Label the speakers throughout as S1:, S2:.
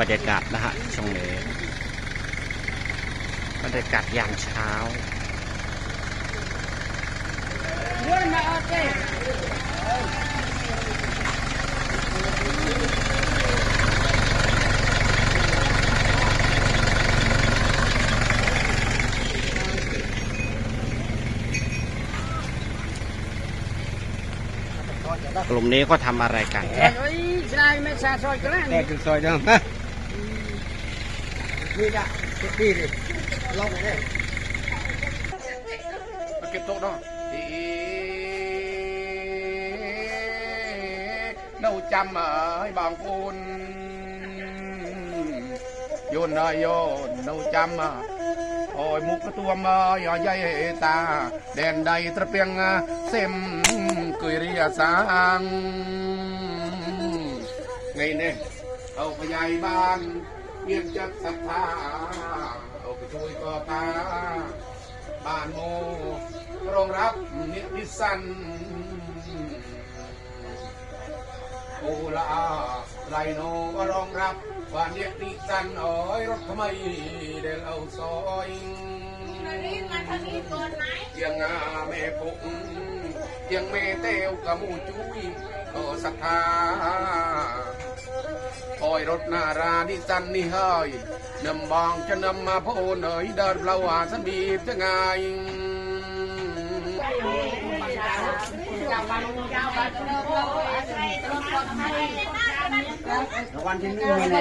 S1: บรรยากาศนะฮะช่วงนี้บรรยากาศยามเช้ากลุ่มนี้ก็ทำอะไรกัน
S2: Ôi, sai mấy xa xôi cái
S3: แต
S2: này.
S3: กถึงซอยเดิมฮะนี่ละนี่ดิลองเลย
S4: มาเก็บโต๊ะเนาะอีเนาจำเอ้ยบางปูนโยนเอ้ยโยนเนาจำอะโอ้ยมุ đi đã đi đi long này kịp tốt đó thì nấu chăm ơi bằng côn dồn ơi dồn nấu chăm ôi múc cái tuom ơi dây ta đèn đầy trật piang xem cười ria sáng ngày nè ông dây ban เพียนจัดศรัทธาเอาไปช่วยก่อตาบ้านโมรองรับนิติสันโอลาไรโนรองรับบ้านเนียติสันเอ้ยรถทำไมเดลเอาซอยยังงาแม่ปุกยังแม่เต้วกะมูจุยก็ศรัทธา อยรถนาราดิสันนี่เฮ้ยนำบองจะนำมาโพนเอยเดินเราหาสบีบจะไง
S3: วันที่นี่มีไหน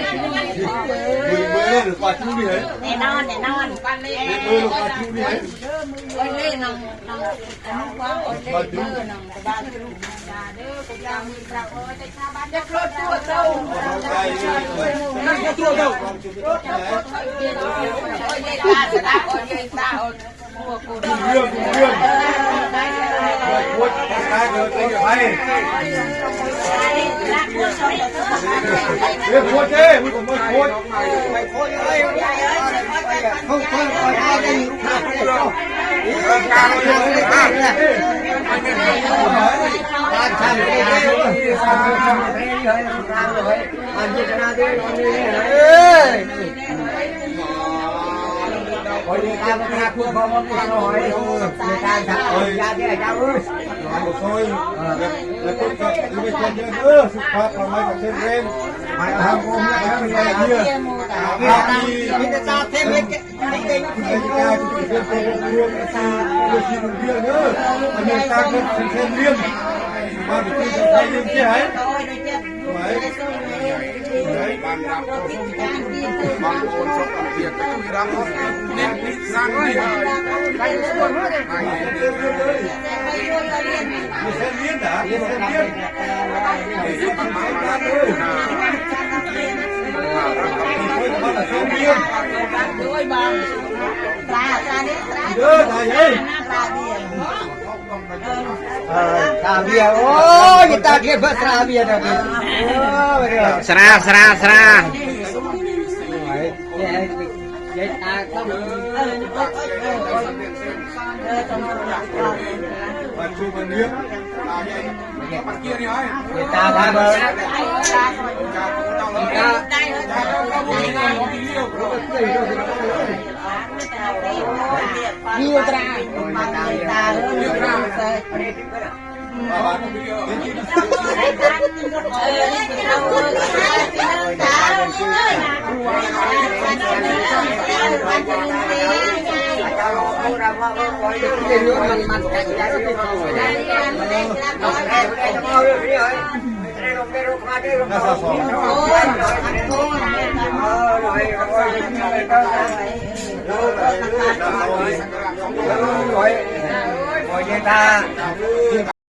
S3: มือมือเล่นหรือกอดชู้ดิเหรอ
S2: แน่นอนแน่นอนบ้านนี้
S3: มือหรือกอดชู้ดิเหรอ
S2: โอ้ยเล่นน้องน้องน้องว่าโอ้ยเล่นเบอน้องบ้านลูกยาเด้อกูยามือปรับโอ้จะชาบ้านจะคลอดตัวเจ้า
S3: นั่งตัวเจ้า
S2: เล่นตาสตาโอ้ยเล่นตาโอ้ยพวกกู
S3: เรื่องเรื่อง พูดตายเกิดไปกับใครเรื่องพูดเจ้มึงก็ไม่พูดไม่พูดเลยเขาเขาเขาได้กันข้าวเจ้า
S4: การเรื่องห้า
S3: บ้านท่านไม่ได้เลยท่านท่านได้เลยทางเลยอันที่จะนาดีนอนนี่เลยโอ้ยการประกาศพูดพอมัน Ôi đi tao ra cua bò món qua rồi. Đi. Tao ra ơi ra thế này tao.
S5: Một thôi. Là tốt cho đi về chân phát mà mai còn lên.
S3: Mai hàng
S5: hôm nay hàng hôm đi. Mình thêm cái cái cái cái cái cái cái
S4: cái cái cái បានរាប់បានអូនសុខភាពជួយរំអ្នកនេះសាំងនេះហើយតែស្គាល់មកតែមានមានដែរមានមាន
S5: តែបានបានបានទៅណា Batravia. Ya. Oh, ditagih Batravia rabi ya oh, betul.
S2: Serah, serah, serah. Kita baru kita Video ลูกหลาน
S3: ของ
S4: เรา
S2: ไว้
S3: ขอเยตา